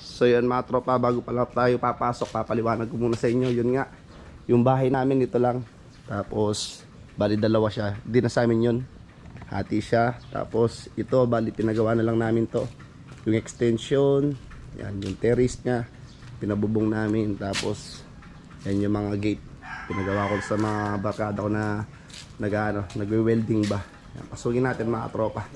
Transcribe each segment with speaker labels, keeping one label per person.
Speaker 1: So yun mga tropa, bago pala tayo papasok, papaliwanag ko muna sa inyo. Yun nga, yung bahay namin ito lang. Tapos, bali dalawa siya. Di na sa amin yun. Hati siya. Tapos, ito, bali pinagawa na lang namin to. Yung extension, yan, yung terrace niya. Pinabubong namin. Tapos, yan yung mga gate. Pinagawa ko sa mga barkada ko na nag, ano, nagwe-welding ba. Yan, pasukin natin mga tropa.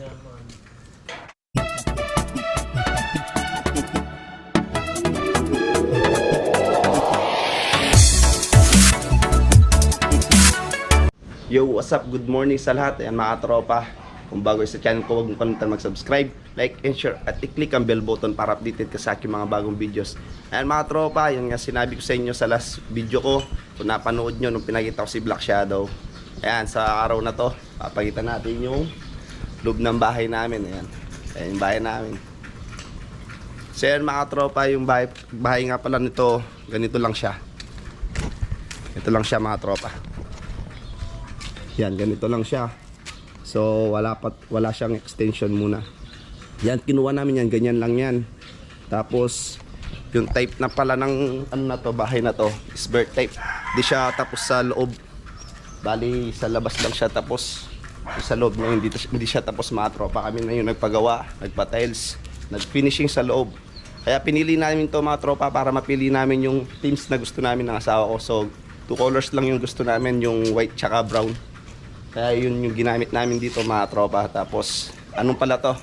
Speaker 1: Yo, what's up? Good morning sa lahat. Ayan mga tropa. Kung bago sa channel ko, huwag mo kalimutan mag-subscribe, like, and share, at i-click ang bell button para updated ka sa aking mga bagong videos. Ayan mga tropa, yan nga sinabi ko sa inyo sa last video ko, kung napanood nyo nung pinakita ko si Black Shadow. Ayan, sa araw na to, papakita natin yung loob ng bahay namin. Ayan, ayan yung bahay namin. So yan mga tropa, yung bahay, bahay nga pala nito, ganito lang siya. Ito lang siya mga tropa. Yan, ganito lang siya. So, wala, pa, wala siyang extension muna. Yan, kinuha namin yan. Ganyan lang yan. Tapos, yung type na pala ng ano na to, bahay na to, is bird type. Di siya tapos sa loob. Bali, sa labas lang siya tapos. Sa loob na hindi, hindi siya tapos mga tropa. Kami na yung nagpagawa, nagpa-tiles, nag-finishing sa loob. Kaya pinili namin to mga tropa para mapili namin yung teams na gusto namin ng asawa ko. So, two colors lang yung gusto namin, yung white tsaka brown. Kaya yun yung ginamit namin dito mga tropa. Tapos, anong pala to?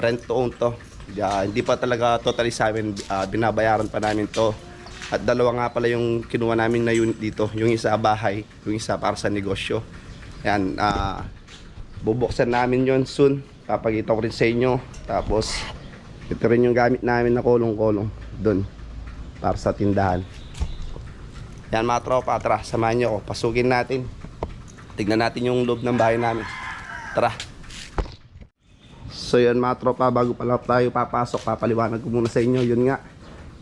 Speaker 1: Rent to own to. Yeah, hindi pa talaga totally sa amin. ah, binabayaran pa namin to. At dalawa nga pala yung kinuha namin na unit dito. Yung isa bahay, yung isa para sa negosyo. Yan, ah, bubuksan namin yon soon. Papakita ko rin sa inyo. Tapos, ito rin yung gamit namin na kolong-kolong doon para sa tindahan. Yan mga tropa, tara, samahan nyo ako. Pasukin natin. Tignan natin yung loob ng bahay namin. Tara. So yan mga tropa, bago pala tayo papasok, papaliwanag ko muna sa inyo. Yun nga,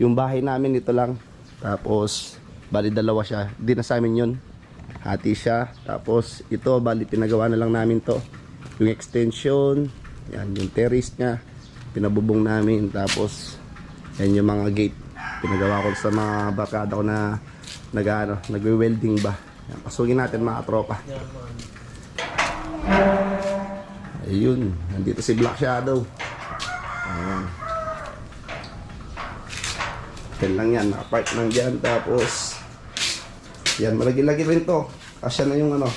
Speaker 1: yung bahay namin ito lang. Tapos, bali dalawa siya. Di na sa amin yun. Hati siya. Tapos, ito, bali pinagawa na lang namin to. Yung extension, yan, yung terrace niya. Pinabubong namin. Tapos, yan yung mga gate. Pinagawa ko sa mga barkada ko na nag, ano, nagwe-welding ba. Yan, pasukin natin mga tropa. Ayun, nandito si Black Shadow. Ayan. Yan lang yan, nakapark lang dyan. Tapos, yan, malagi-lagi rin to. Kasya na yung ano,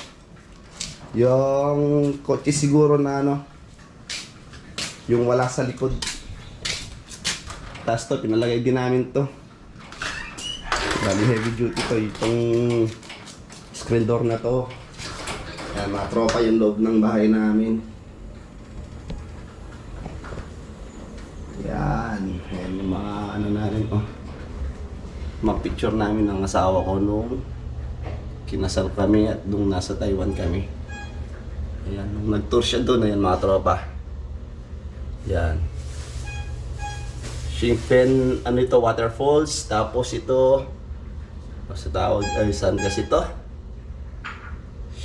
Speaker 1: yung kotse siguro na ano, yung wala sa likod. Tapos to, pinalagay din namin to. Bali heavy duty to, itong screen door na to. Yan, mga tropa yung loob ng bahay namin. Yan. Yan yung mga ano namin oh. Mga picture namin ng asawa ko nung kinasal kami at nung nasa Taiwan kami. Ayan, nung nag-tour siya doon, ayan mga tropa. Yan. Shingpen, ano ito, waterfalls. Tapos ito, sa tawag, ay saan kasi ito?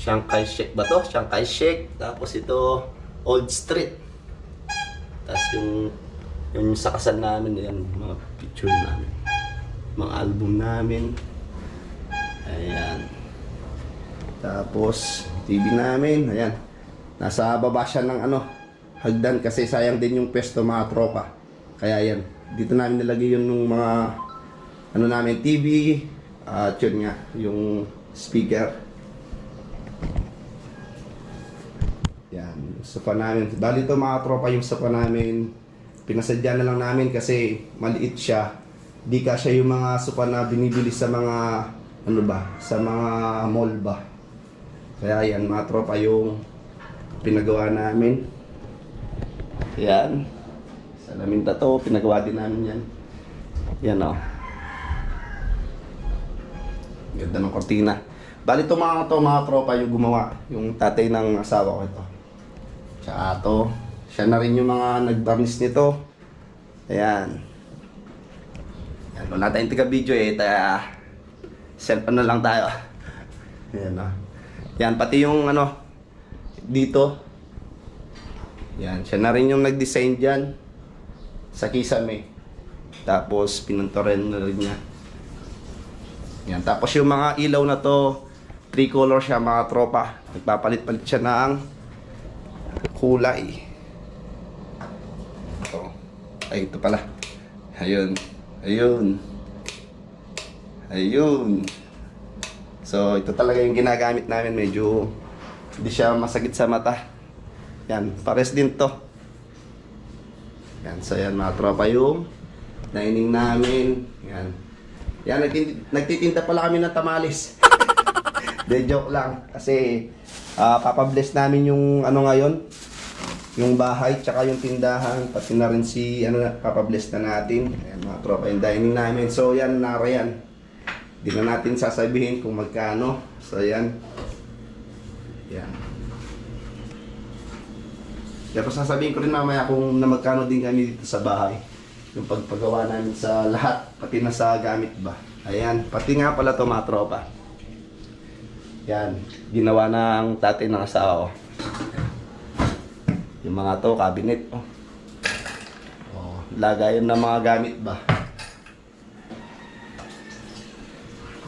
Speaker 1: Shanghai Shek ba to? Shanghai Shek. Tapos ito, Old Street. Tapos yung, yung sa kasal namin, yan, mga picture namin. Mga album namin. Ayan. Tapos, TV namin, ayan. Nasa baba siya ng ano, hagdan kasi sayang din yung pesto mga tropa. Kaya yan, dito namin nilagay yun ng mga ano namin, TV, at yun nga, yung speaker. Yan, sofa namin. Bali ito mga tropa yung sofa namin. Pinasadya na lang namin kasi maliit siya. Di kasya yung mga sofa na binibili sa mga ano ba, sa mga mall ba. Kaya yan mga tropa yung pinagawa namin. Yan. Salamin to, pinagawa din namin yan. Yan o. Ganda ng kortina. Bali ito mga to, mga tropa yung gumawa. Yung tatay ng asawa ko ito. Tsaka to. Siya na rin yung mga nag-varnish nito. Ayan. Yan, wala tayong taga-video eh. Kaya, self ano lang tayo. Ayan o. Yan, pati yung ano, dito. Yan, siya na rin yung nag-design dyan. Sa kisame. Tapos pinuntorin na rin niya. Yan. Tapos yung mga ilaw na to, three color siya mga tropa. Nagpapalit-palit siya ng kulay. Ito. Ay, ito pala. Ayun. Ayun. Ayun. So, ito talaga yung ginagamit namin. Medyo hindi siya masakit sa mata. Yan. Pares din to. Yan. So, yan mga tropa yung dining namin. Yan. Yan. Nagtitinda pala kami ng tamales. De joke lang. Kasi, ah papabless namin yung ano ngayon. Yung bahay, tsaka yung tindahan. Pati na rin si, ano papabless na natin. Ayan mga tropa yung dining namin. So, yan, nara yan. Hindi na natin sasabihin kung magkano. So, yan. Yan. Pero sasabihin ko rin mamaya kung na magkano din kami dito sa bahay. Yung pagpagawa namin sa lahat, pati na sa gamit ba. Ayan, pati nga pala to mga tropa. Yan, ginawa ng tatay ng asawa ko. Yung mga to, cabinet. Oh. Oh, lagayan ng mga gamit ba.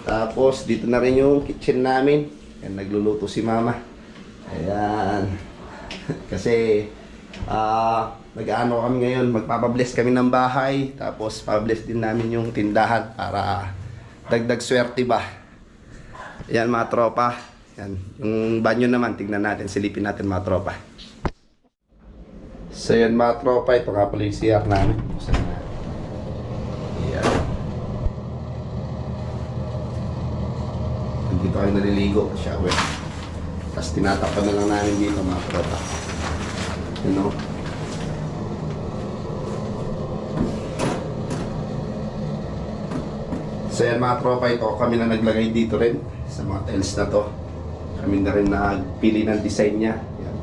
Speaker 1: Tapos, dito na rin yung kitchen namin. Yan, nagluluto si mama. Ayan. Kasi, ah, nag-ano kami ngayon, magpapabless kami ng bahay. Tapos, pabless din namin yung tindahan para dagdag swerte ba. Ayan mga tropa. Yan. Yung banyo naman, tignan natin, silipin natin mga tropa. So yan mga tropa, ito nga pala yung CR namin. Na. Ayan. Dito kami naliligo, shower. Tapos tinatapan na lang namin dito mga tropa. You know? So yan mga tropa, ito kami na naglagay dito rin sa mga tiles na to. Kami na rin nagpili ng design niya. Yan.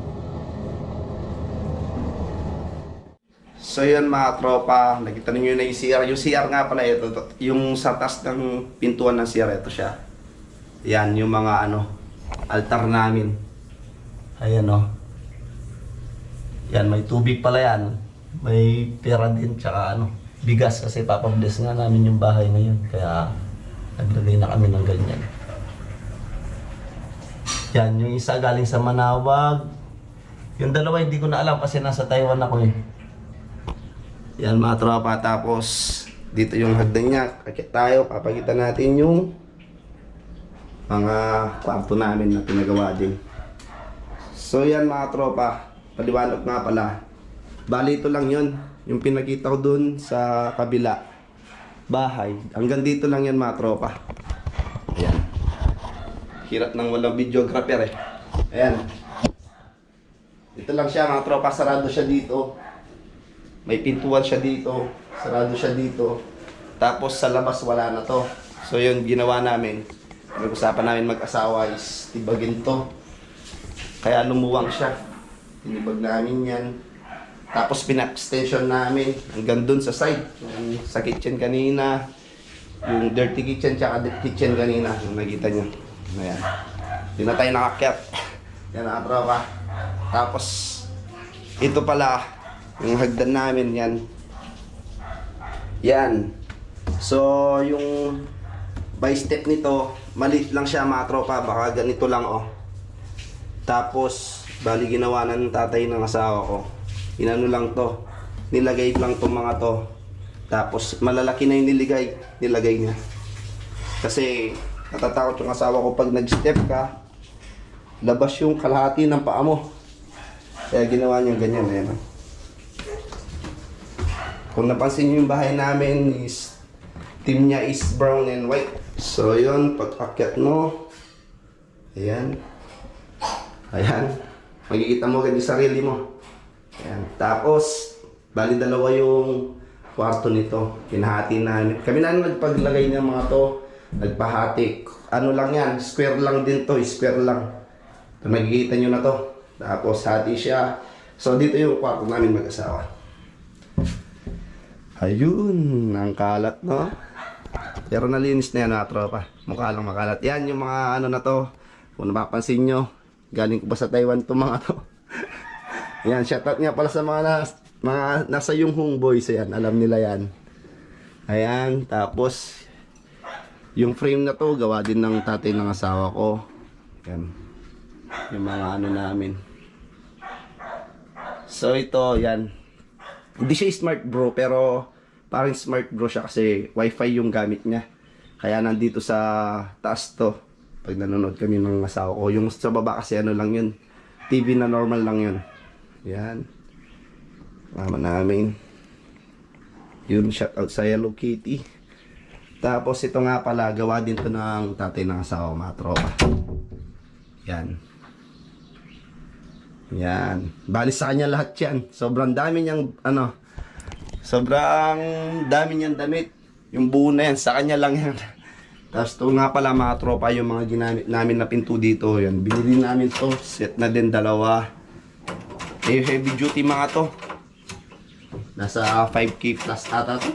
Speaker 1: So yan mga tropa, nakita niyo na yung CR. Yung CR nga pala ito, yung sa taas ng pintuan ng CR, ito siya. Yan, yung mga ano, altar namin. Ayan o. Yan, may tubig pala yan. May pera din, tsaka ano, bigas kasi papabless nga namin yung bahay ngayon. Kaya naglagay na kami ng ganyan. Yan, yung isa galing sa Manawag. Yung dalawa hindi ko na alam kasi nasa Taiwan ako eh. Yan mga tropa. Tapos dito yung hagdan niya. Kakit tayo. Papakita natin yung mga kwarto namin na pinagawa din. So yan mga tropa. Paliwanag nga pala. Bali ito lang yun. Yung pinakita ko dun sa kabila. Bahay. Hanggang dito lang yan mga tropa. Ayan. Hirap ng walang videographer eh. Ayan. Ito lang siya mga tropa. Sarado siya dito. May pintuan siya dito. Sarado siya dito. Tapos sa labas wala na to. So yun ginawa namin. Nag-usapan namin mag-asawa is tibagin to. Kaya lumuwang siya. Tinibag namin yan. Tapos pina-extension namin hanggang dun sa side. Yung sa kitchen kanina. Yung dirty kitchen tsaka deep kitchen kanina. Yung nakita nyo. Ayan. Hindi na tayo nakakyat. Yan ang tropa. Tapos ito pala yung hagdan namin yan. Yan. So yung by step nito, maliit lang siya mga tropa. Baka ganito lang oh. Tapos, bali ginawa na ng tatay ng asawa ko. Inano lang to. Nilagay lang tong mga to. Tapos, malalaki na yung niligay. Nilagay niya. Kasi, natatakot yung asawa ko pag nag-step ka, labas yung kalahati ng paa mo. Kaya ginawa niya ganyan. Ayan. oh. Kung napansin niyo yung bahay namin is team niya is brown and white. So yun, pag akyat mo, ayan, ayan, makikita mo agad yung sarili mo. Ayan. Tapos, bali dalawa yung kwarto nito. Pinahati namin. Kami na nagpaglagay ng mga to. Nagpahati. Ano lang yan, square lang din to, square lang. So, makikita nyo na to. Tapos, hati siya. So, dito yung kwarto namin mag-asawa. Ayun, ang kalat, no? Pero nalinis na yan, mga tropa. Mukha lang makalat. Yan, yung mga ano na to. Kung napapansin nyo, galing ko ba sa Taiwan to mga to? yan, shoutout nga pala sa mga, nas, mga nasa yung home boys. Yan, alam nila yan. Ayan, tapos yung frame na to gawa din ng tatay ng asawa ko. Yan. Yung mga ano namin. So ito, yan. Hindi siya smart bro, pero parang smart bro siya kasi wifi yung gamit niya. Kaya nandito sa taas to. Pag nanonood kami ng asawa ko. Yung sa baba kasi ano lang yun. TV na normal lang yun. Yan. Mama namin. Yun, shout out sa Hello Kitty. Tapos ito nga pala, gawa din to ng tatay ng asawa, mga tropa. Yan. Yan. Bali sa kanya lahat yan. Sobrang dami niyang, ano, sobrang dami niyang damit. Yung buo na yan, sa kanya lang yan. Tapos ito nga pala mga tropa, yung mga ginamit namin na pinto dito. Yan, binili namin to. Set na din dalawa. Eh, heavy duty mga to. Nasa 5k plus ata to.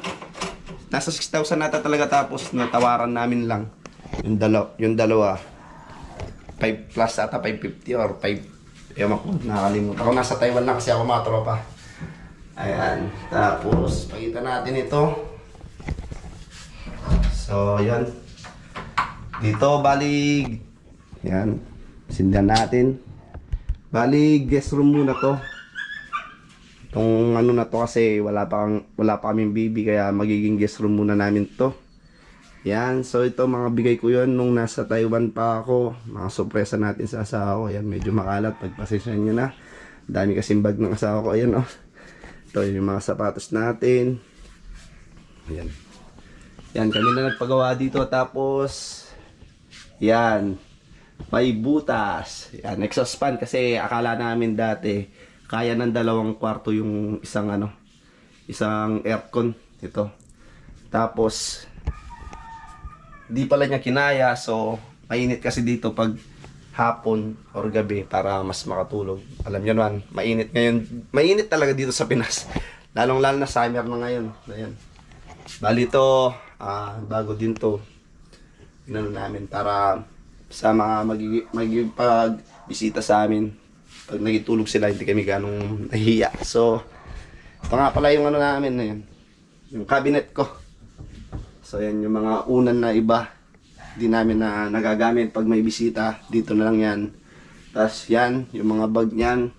Speaker 1: Nasa 6,000 nata talaga tapos natawaran namin lang. Yung, dalaw yung dalawa. 5 plus ata, 550 or 5... Ewan ko, nakakalimutan. Ako nasa Taiwan lang kasi ako mga tropa. Ayan. Tapos, pakita natin ito. So, yan. Dito, balig. Yan. Sindan natin. Bali, guest room muna to. Itong ano na to kasi wala pa, wala pa kaming baby kaya magiging guest room muna namin to. Yan, so ito mga bigay ko yon nung nasa Taiwan pa ako. Mga sorpresa natin sa asawa ko. Yan, medyo makalat. Pagpasensya nyo na. Dami kasing bag ng asawa ko. Ayan, oh. Ito yung mga sapatos natin. Yan. Yan, kami na nagpagawa dito. Tapos, yan. May butas. Yan, exhaust fan kasi akala namin dati kaya ng dalawang kwarto yung isang ano, isang aircon ito. Tapos di pala niya kinaya so mainit kasi dito pag hapon or gabi para mas makatulog. Alam niyo naman, mainit ngayon. Mainit talaga dito sa Pinas. Lalong lalo na summer na ngayon. Ayan. Bali to, ah, bago din to. Inano namin para sa mga magigi- magigipag bisita sa amin. Pag nagitulog sila, hindi kami ganong nahiya. So, ito nga pala yung ano namin na yun. Yung cabinet ko. So, yan yung mga unan na iba. Di namin na nagagamit pag may bisita. Dito na lang yan. Tapos yan, yung mga bag niyan.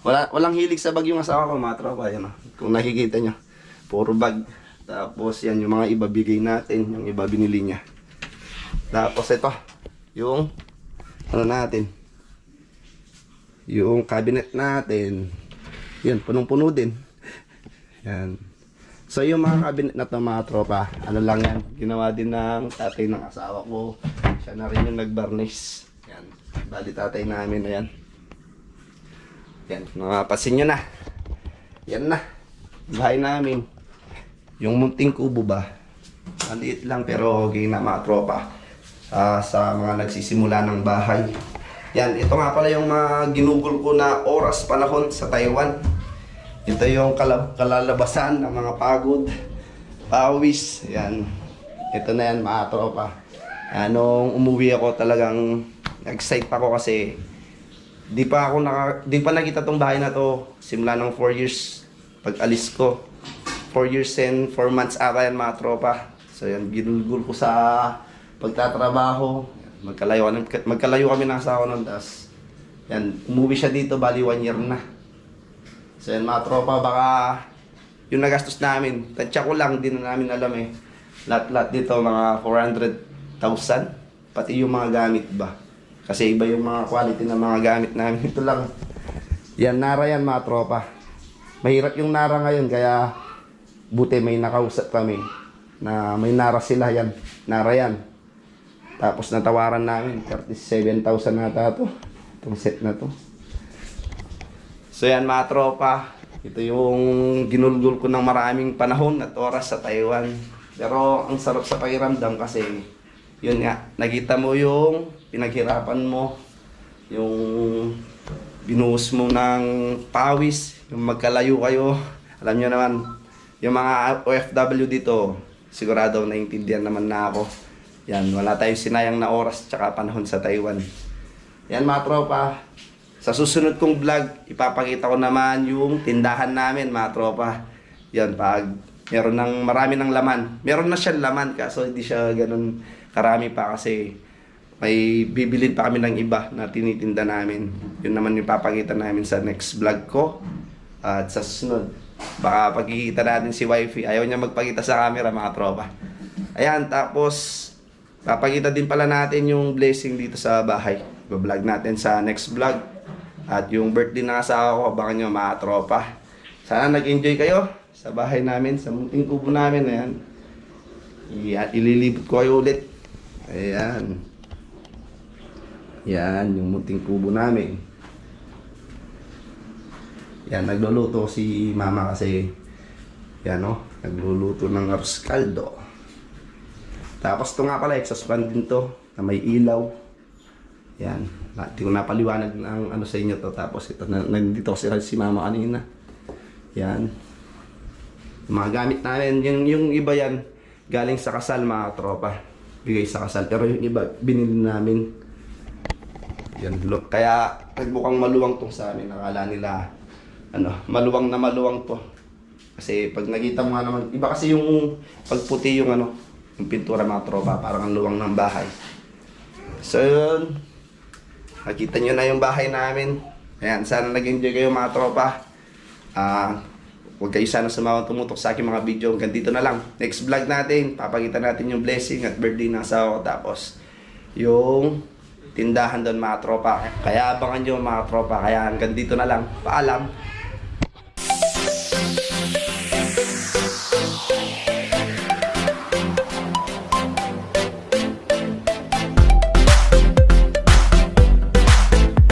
Speaker 1: Wala, walang hilig sa bag yung asawa ko, mga tropa. Yan, oh. Kung nakikita nyo. Puro bag. Tapos yan, yung mga iba bigay natin. Yung iba binili niya. Tapos ito, yung ano natin. Yung cabinet natin. Yan, punong-puno din. Yan. So yung mga cabinet na to mga tropa, ano lang yan, ginawa din ng tatay ng asawa ko. Siya na rin yung nag-varnish. Yan. Bali tatay namin na yan. Yan, mapapansin nyo na. Yan na. Bahay namin. Yung munting kubo ba? Maliit lang pero okay na mga tropa. Ah, sa mga nagsisimula ng bahay. Yan, ito nga pala yung mga ginugol ko na oras panahon sa Taiwan. Ito yung kalab- kalalabasan ng mga pagod, pawis. Yan. Ito na yan mga tropa. Anong umuwi ako talagang excited ako kasi di pa ako naka, di pa nakita tong bahay na to simula ng 4 years pag alis ko. 4 years and 4 months ata yan mga tropa. So yan, ginulgul ko sa pagtatrabaho. Magkalayo, magkalayo kami ng asawa nun. Tapos, yan, umuwi siya dito, bali 1 year na. So yan mga tropa, baka yung nagastos namin, tansya ko lang, di na namin alam eh. Lahat-lahat dito, mga 400,000. Pati yung mga gamit ba. Kasi iba yung mga quality ng mga gamit namin. Ito lang. Yan, nara yan mga tropa. Mahirap yung nara ngayon, kaya buti may nakausap kami na may nara sila yan. Nara yan. Tapos natawaran namin, 37,000 nata to. Itong set na to. So yan mga tropa, ito yung ginulgul ko ng maraming panahon at oras sa Taiwan. Pero ang sarap sa pakiramdam kasi yun nga, nakita mo yung pinaghirapan mo, yung binuhos mo ng pawis, yung magkalayo kayo. Alam nyo naman, yung mga OFW dito, sigurado naiintindihan naman na ako. Yan, wala tayong sinayang na oras tsaka panahon sa Taiwan. Yan mga tropa, sa susunod kong vlog, ipapakita ko naman yung tindahan namin, mga tropa. Yan, pag Meron ng marami ng laman. Meron na siyang laman kaso hindi siya ganun karami pa kasi may bibilin pa kami ng iba na tinitinda namin. Yun naman yung papakita namin sa next vlog ko. At sa susunod, baka pagkikita natin si wifey. Ayaw niya magpakita sa camera mga tropa. Ayan, tapos papakita din pala natin yung blessing dito sa bahay. Vlog natin sa next vlog. At yung birthday ng asawa ko, abangan nyo mga tropa. Sana nag-enjoy kayo sa bahay namin, sa munting kubo namin. Ayan. Iyan, ililibot ko kayo ulit. Ayan. Yan, yung munting kubo namin. Yan, nagluluto si mama kasi yan no, nagluluto ng arroz caldo. Tapos to nga pala, exhaust fan din to, na may ilaw. Yan, hindi ko napaliwanag ng ano sa inyo to. Tapos ito, na, nandito kasi si mama kanina. Yan. Mga gamit namin, yung, yung iba yan, galing sa kasal mga tropa. Bigay sa kasal. Pero yung iba, binili namin. Yan, look. Kaya nagmukhang maluwang tong sa amin. Nakala nila, ano, maluwang na maluwang to. Kasi pag nakita mo nga naman, iba kasi yung pagputi yung ano, yung pintura mga tropa, parang ang luwang ng bahay. So yun, nakita nyo na yung bahay namin. Ayan, sana nag-enjoy kayo mga tropa. Ah, huwag kayo sana sumawang tumutok sa aking mga video. Hanggang dito na lang. Next vlog natin, papakita natin yung blessing at birthday ng asawa ko. Tapos, yung tindahan doon mga tropa. Kaya abangan nyo mga tropa. Kaya hanggang dito na lang. Paalam.